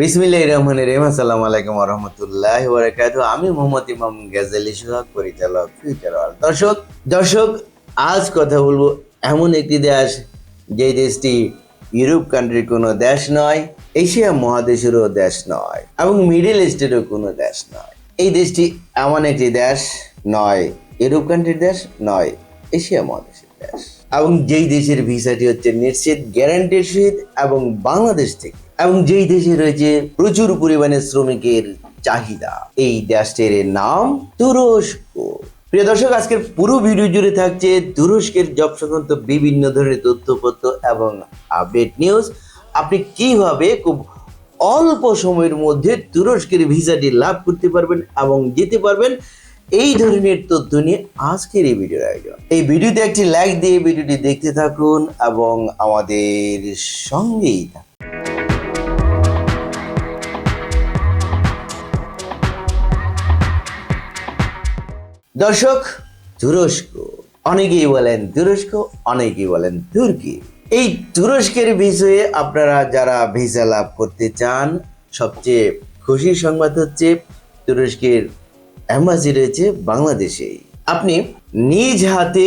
বিসমিল্লাহ রহমান রহিম, আসসালামু আলাইকুম রহমতুল্লাহ বারাকাতু আমি মোহাম্মদ ইমাম গাজালি সোহাগ, পরিচালক ফিউচার দর্শক দর্শক, আজ কথা বলব এমন একটি দেশ, যে দেশটি ইউরোপ কান্ট্রির কোনো দেশ নয়, এশিয়া মহাদেশেরও দেশ নয়, এবং মিডল ইস্টেরও কোনো দেশ নয়। এই দেশটি এমন একটি দেশ নয়, ইউরোপ কান্ট্রির দেশ নয়, এশিয়া মহাদেশের দেশ। এবং যেই দেশের ভিসাটি হচ্ছে নিশ্চিত গ্যারান্টির সহিত, এবং বাংলাদেশ থেকে এবং যেই দেশে রয়েছে প্রচুর পরিমাণে শ্রমিকের চাহিদা, এই দেশটির নাম তুরস্ক। প্রিয় দর্শক, আজকের পুরো ভিডিও জুড়ে থাকছে তুরস্কের জব সংক্রান্ত বিভিন্ন ধরনের তথ্যপত্র এবং আপডেট নিউজ। আপনি কীভাবে খুব অল্প সময়ের মধ্যে তুরস্কের ভিসাটি লাভ করতে পারবেন এবং যেতে পারবেন, এই ধরনের তথ্য নিয়ে আজকের এই ভিডিওর আয়োজন। এই ভিডিওতে একটি লাইক দিয়ে ভিডিওটি দেখতে থাকুন এবং আমাদের সঙ্গেই থাকুন। দর্শক, তুরস্ক অনেকেই বলেন, তুরস্ক অনেকেই বলেন, তুর্কি। এই তুরস্কের বিষয়ে আপনারা যারা ভিসা লাভ করতে চান, সবচেয়ে খুশির সংবাদ হচ্ছে, তুরস্কের অ্যাম্বাসি রয়েছে বাংলাদেশে। আপনি নিজ হাতে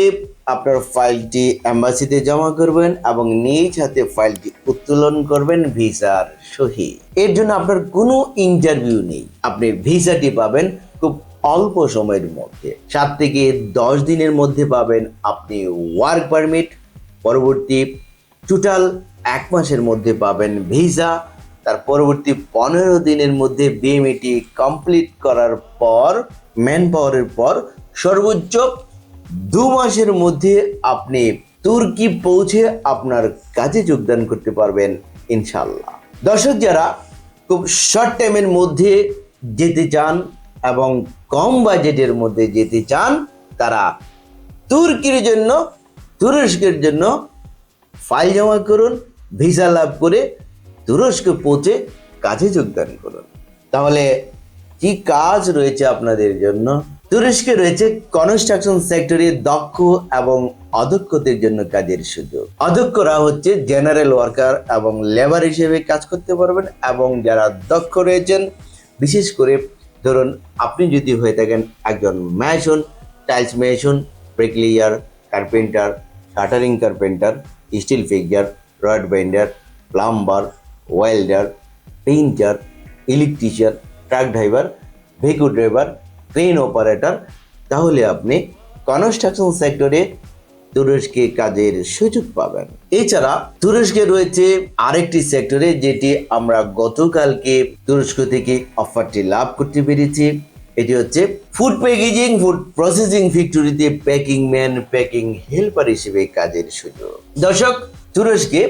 আপনার ফাইলটি অ্যাম্বাসিতে জমা করবেন এবং নিজ হাতে ফাইলটি উত্তোলন করবেন ভিসার সহি এর জন্য আপনার কোনো ইন্টারভিউ নেই। আপনি ভিসাটি পাবেন, খুব অল্প সময়ের মধ্যে। সাত থেকে দশ দিনের মধ্যে পাবেন আপনি ওয়ার্ক পারমিট পরবর্তী টোটাল এক মাসের মধ্যে পাবেন ভিসা তার পরবর্তী পনেরো দিনের মধ্যে বিএমইটি কমপ্লিট করার পর ম্যান পাওয়ারের পর সর্বোচ্চ দু মাসের মধ্যে আপনি তুর্কি পৌঁছে আপনার কাজে যোগদান করতে পারবেন ইনশাল্লাহ দর্শক যারা খুব শর্ট টাইমের মধ্যে যেতে চান এবং কম বাজেটের মধ্যে যেতে চান, তারা তুর্কির জন্য, তুরস্কের জন্য ফাইল জমা করুন, ভিসা লাভ করে তুরস্ক পৌঁছে কাজে যোগদান করুন। তাহলে কি কাজ রয়েছে আপনাদের জন্য? তুরস্কে রয়েছে কনস্ট্রাকশন সেক্টরে দক্ষ এবং অদক্ষদের জন্য কাজের সুযোগ। অদক্ষরা হচ্ছে জেনারেল ওয়ার্কার এবং লেবার হিসেবে কাজ করতে পারবেন এবং যারা দক্ষ রয়েছেন, বিশেষ করে ধরুন, আপনি যদি হয়ে থাকেন একজন mason tiles mason bricklayer, carpenter, shuttering carpenter, steel fixer rod bender, plumber, welder, painter, electrician, truck driver, vehicle driver, crane operator, তাহলে আপনি কনস্ট্রাকশন সেক্টরে তুরস্কে কাজের সুযোগ পাবেন। এছাড়া তুরস্কে রয়েছে আরেকটি সেক্টরে যেটি আমরা গতকালকে তুরস্ক থেকে অফারটি লাভ করতে পেরেছি। এটি হচ্ছে ফুড প্যাকেজিং, ফুড প্রসেসিং ফ্যাক্টরিতে প্যাকিং ম্যান, প্যাকিং হেল্পার হিসেবে কাজের সুযোগ। দর্শক, তুরস্কে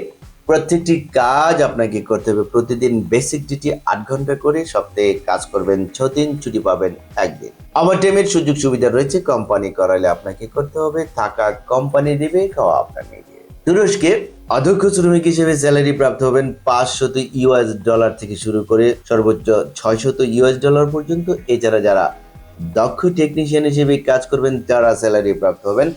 প্রত্যেকটি কাজ আপনাকে করতে হবে। প্রতিদিন বেসিক ডিউটি আট ঘণ্টা করে সপ্তাহে কাজ করবেন ছ দিন ছুটি পাবেন একদিন। আমার টাইমের সুযোগ সুবিধা রয়েছে কোম্পানি করালে আপনাকে করতে হবে, থাকা কোম্পানি দিবে, খাওয়া আপনাকে দিবে তুরস্কে অধ্যক্ষ শ্রমিক হিসেবে স্যালারি প্রাপ্ত হবেন পাঁচশত ইউএস ডলার থেকে শুরু করে সর্বোচ্চ ছয়শত ইউএস ডলার পর্যন্ত। এছাড়া যারা দক্ষ টেকনিশিয়ান হিসেবে কাজ করবেন, তারা স্যালারি প্রাপ্ত হবেন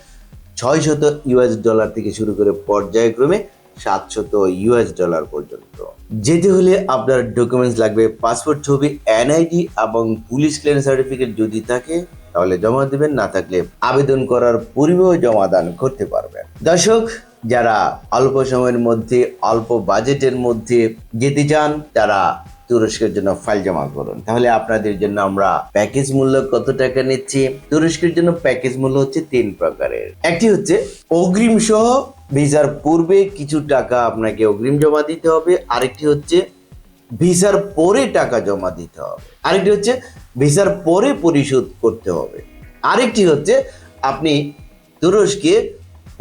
ছয়শত ইউএস ডলার থেকে শুরু করে পর্যায়ক্রমে সাতশত ইউএস ডলার পর্যন্ত। যেতে হলে আপনার ডকুমেন্টস লাগবে পাসপোর্ট ছবি এনআইডি এবং পুলিশ ক্লিয়ারেন্স সার্টিফিকেট যদি থাকে, তাহলে জমা দেবেন, না থাকলে আবেদন করার পূর্বেও জমা দান করতে পারবেন। দর্শক, যারা অল্প সময়ের মধ্যে, অল্প বাজেটের মধ্যে যেতে চান, তারা তুরস্কের জন্য ফাইল জমা করুন। তাহলে আপনাদের জন্য আমরা প্যাকেজ মূল্য কত টাকা নিচ্ছি? তুরস্কের জন্য প্যাকেজ মূল্য হচ্ছে তিন প্রকারের। একটি হচ্ছে অগ্রিম সহ ভিসার পূর্বে কিছু টাকা আপনাকে অগ্রিম জমা দিতে হবে। আরেকটি হচ্ছে, ভিসার পরে টাকা জমা দিতে হবে। আরেকটি হচ্ছে, ভিসার পরে পরিশোধ করতে হবে। আরেকটি হচ্ছে, আপনি তুরস্কে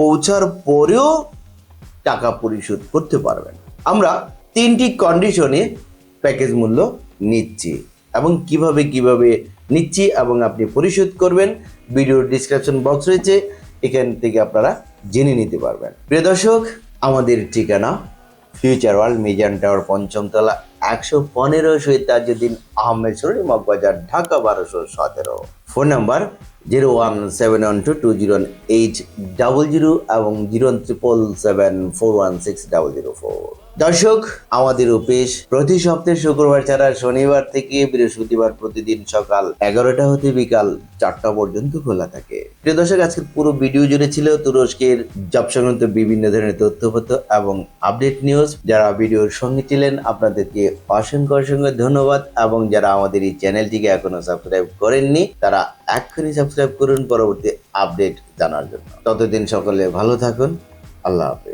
পৌঁছার পরেও টাকা পরিশোধ করতে পারবেন। আমরা তিনটি কন্ডিশনে প্যাকেজ মূল্য নিচ্ছি এবং কীভাবে কীভাবে নিচ্ছি এবং আপনি পরিশোধ করবেন। ভিডিওর ডিসক্রিপশন বক্স রয়েছে। এখান থেকে আপনারা জেনে নিতে পারবেন। প্রিয় দর্শক, আমাদের ঠিকানা ফিউচার ওয়ার্ল্ড মিজান টাওয়ার পঞ্চমতলা, একশো পনেরো শহীদ তাজুদ্দিন আহমেদ সরি মগবাজার, ঢাকা, বারোশো সতেরো। Phone number zero one seven one two two zero eight double zero এবং zero triple seven four one six double zero four. দর্শক, আমাদের অফিস প্রতি সপ্তাহে শুক্রবার ছাড়া শনিবার থেকে বৃহস্পতিবার প্রতিদিন সকাল এগারোটা হতে বিকাল চারটা পর্যন্ত খোলা থাকে। প্রিয় দর্শক, আজকের পুরো ভিডিও জুড়ে ছিল তুরস্কের জব সংক্রান্ত বিভিন্ন ধরনের তথ্যপত্র এবং আপডেট নিউজ। যারা ভিডিওর সঙ্গে ছিলেন, আপনাদেরকে অসংখ্য অসংখ্য ধন্যবাদ এবং যারা আমাদের এই চ্যানেলটিকে এখনও সাবস্ক্রাইব করেননি, তারা এক্ষুনি সাবস্ক্রাইব করুন পরবর্তী আপডেট জানার জন্য। ততদিন সকলে ভালো থাকুন। আল্লাহ হাফেজ।